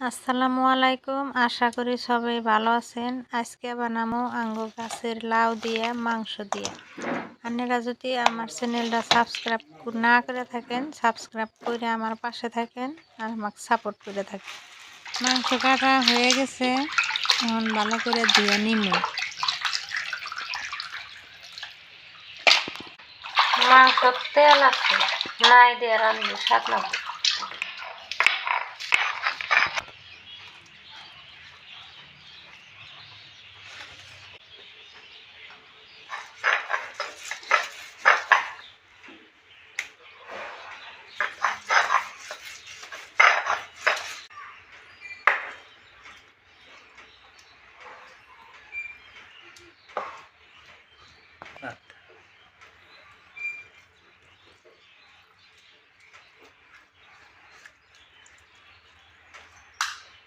আসসালামু আলাইকুম। আশা করি সবাই ভালো আছেন। আজকে বানামো আঙ্গু গাছের লাউ দিয়ে, মাংস দিয়ে। আপনারা যদি আমার চ্যানেলটা সাবস্ক্রাইব না করে থাকেন, সাবস্ক্রাইব করে আমার পাশে থাকেন আর আমাকে সাপোর্ট করে থাকেন। মাংস কাটা হয়ে গেছে। এখন ভালো করে দিয়ে নিমু। মাংস তেল আছে। নাই দিয়ে রান্ধি স্বাদ না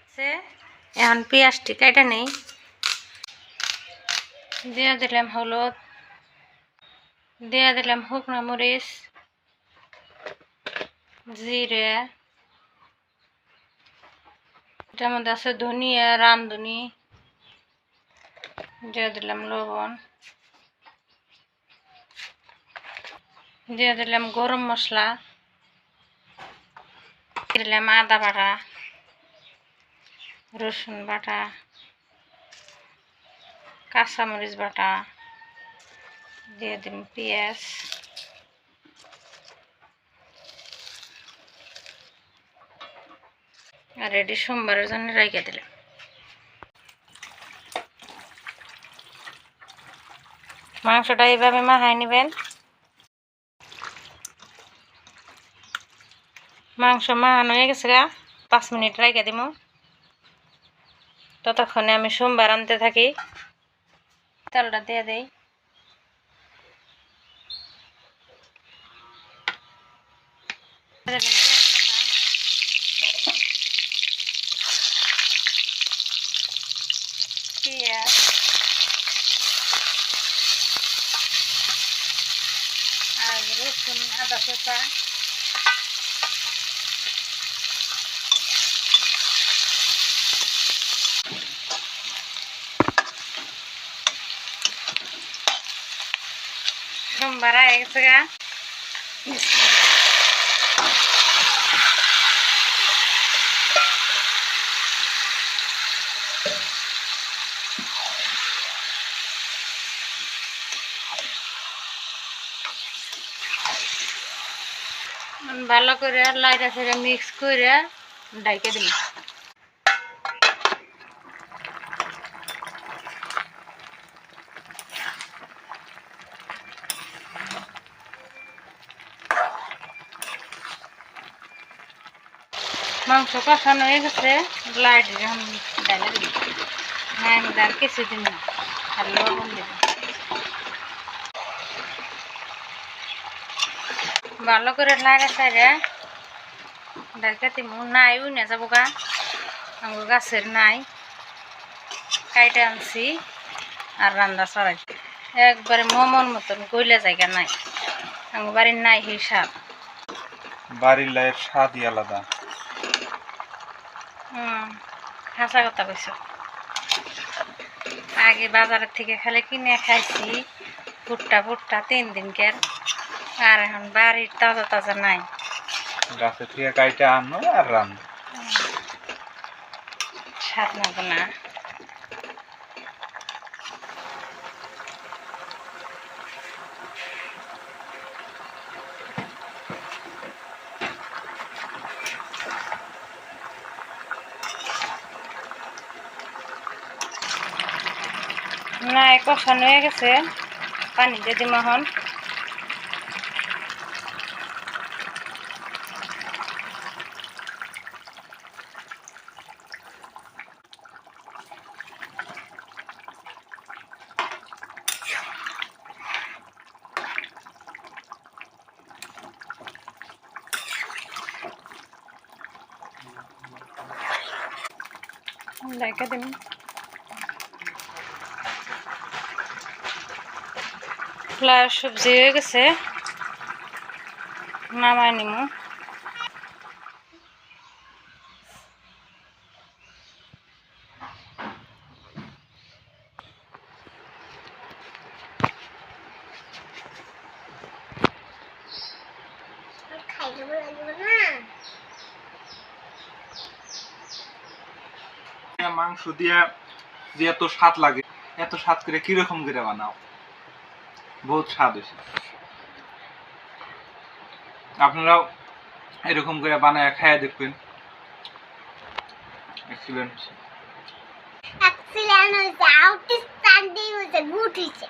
আছে এখন পেঁয়াজটি কেটে নেই। দিয়ে দিলাম হলুদ। দিয়ে দিলাম শুকনো মরিচ। জিরে। এটার মধ্যে আছে ধনিয়া রামধনি দিয়ে দিলাম লবণ। দিয়ে দিলাম গরম মশলা। দিলাম আদা বাটা। রসুন বাটা, কাঁচামরিচ বাটা, দিয়ে দিন পেঁয়াজ। আর এটি সোমবারের জন্য রেখে দিলাম। মাংসটা এইভাবে মাখাই নেবেন। মাংস মাখানো হয়ে গেছে গা, পাঁচ মিনিট রেখে দিব ততক্ষণে আমি সোমবার আনতে থাকি। তেলটা দিয়ে দেই। আর রসুন আদা চোখা সোমবার আয় গেছে গা। ভালো করে লাইটা ফেরে মিক্স করে ডাইকে দিন মাংস কষানো হয়ে গেছে, লাইট যখন ডালে দিন হ্যাঁ আমি আর কিছু দিন না লবণ ভালো করে লাগা সাইরে ডাকে তিমু নাই উই যাব গা। আমার গাছের নাই। কাইটা আনছি আর রান্না চড়াই একবারে মমন মতন গইলে জায়গা নাই। আমার বাড়ির নাই হিসাব। বাড়ির লাইয়ের স্বাদই আলাদা। হুম হাসা কথা কইস আগে বাজারের থেকে খালি কিনে খাইছি ভুট্টা ফুটটা তিন দিনকের আর এখন বাড়ির তাজা তাজা নাই। গাছে থেকে কাইটা আনো আর রান্না স্বাদ নেব না না কষানো হয়ে গেছে। পানি দিয়ে দিম এখন। রেখে দিন কাঁকলা সবজি হয়ে গেছে। নামায় নিমু। মাংস দিয়ে যে এত স্বাদ লাগে, এত স্বাদ করে কীরকম করে বানাও? বহুত স্বাদ হয়েছে। আপনারাও এরকম করে বানায় খাইয়া দেখবেন। এক্সিলেন্ট Excellent হয়েছে। আউটস্ট্যান্ডিং হয়েছে। গুড হয়েছে।